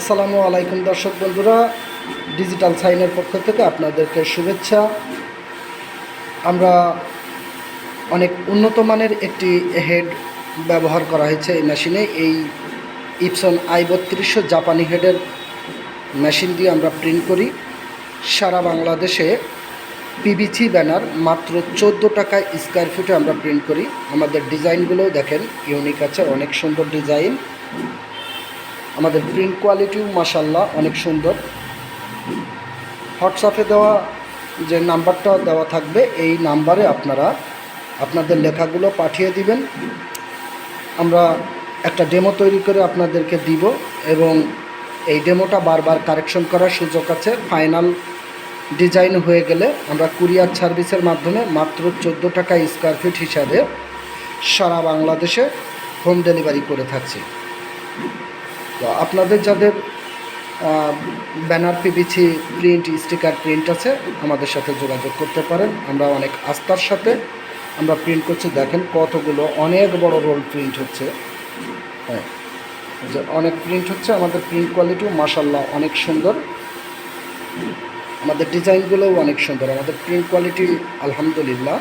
আসসালামু আলাইকুম দর্শক বন্ধুরা, ডিজিটাল সাইনের পক্ষ থেকে আপনাদেরকে শুভেচ্ছা। আমরা অনেক উন্নত মানের একটি হেড ব্যবহার করা হয়েছে এই মেশিনে। এই ইপসন আই বত্রিশশো জাপানি হেডের মেশিন দিয়ে আমরা প্রিন্ট করি। সারা বাংলাদেশে পিবিসি ব্যানার মাত্র চোদ্দ টাকায় স্কোয়ার ফিটে আমরা প্রিন্ট করি। আমাদের ডিজাইনগুলোও দেখেন, ইউনিক আছে, অনেক সুন্দর ডিজাইন। আমাদের প্রিন্ট কোয়ালিটিও মাসাল্লাহ অনেক সুন্দর। হোয়াটসঅ্যাপে দেওয়া যে নাম্বারটা দেওয়া থাকবে, এই নাম্বারে আপনারা আপনাদের লেখাগুলো পাঠিয়ে দিবেন। আমরা একটা ডেমো তৈরি করে আপনাদেরকে দিব এবং এই ডেমোটা বারবার কারেকশন করার সুযোগ আছে। ফাইনাল ডিজাইন হয়ে গেলে আমরা কুরিয়ার সার্ভিসের মাধ্যমে মাত্র চোদ্দ টাকা স্কোয়ার ফিট হিসাবে সারা বাংলাদেশে হোম ডেলিভারি করে থাকছি। আপনাদের যাদের banner PVC print, sticker print আছে, আমাদের সাথে যোগাযোগ করতে পারেন। আমরা অনেক আস্থার সাথে আমরা প্রিন্ট করছি। দেখেন কতগুলো অনেক বড় রোল প্রিন্ট হচ্ছে। হ্যাঁ যে অনেক প্রিন্ট হচ্ছে। আমাদের প্রিন্ট কোয়ালিটিও মাসাল্লাহ অনেক সুন্দর। আমাদের ডিজাইনগুলোও অনেক সুন্দর। আমাদের প্রিন্ট কোয়ালিটি আলহামদুলিল্লাহ।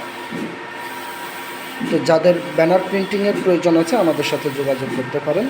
তো যাদের ব্যানার প্রিন্টিংয়ের প্রয়োজন আছে, আমাদের সাথে যোগাযোগ করতে পারেন।